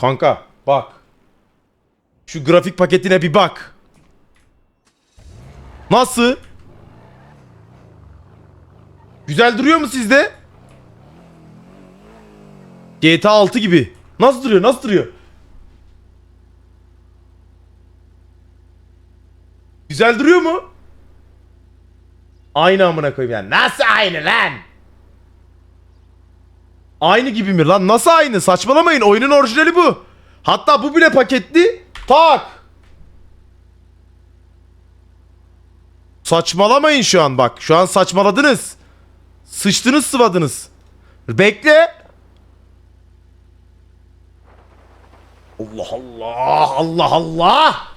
Kanka bak. Şu grafik paketine bir bak. Nasıl? Güzel duruyor mu sizde? GTA 6 gibi. Nasıl duruyor? Nasıl duruyor? Güzel duruyor mu? Aynı amına koyayım yani. Nasıl aynı lan? Aynı gibi mi lan? Nasıl aynı? Saçmalamayın. Oyunun orijinali bu. Hatta bu bile paketli. Tak. Saçmalamayın şu an bak. Şu an saçmaladınız. Sıçtınız sıvadınız. Bekle. Allah Allah. Allah Allah.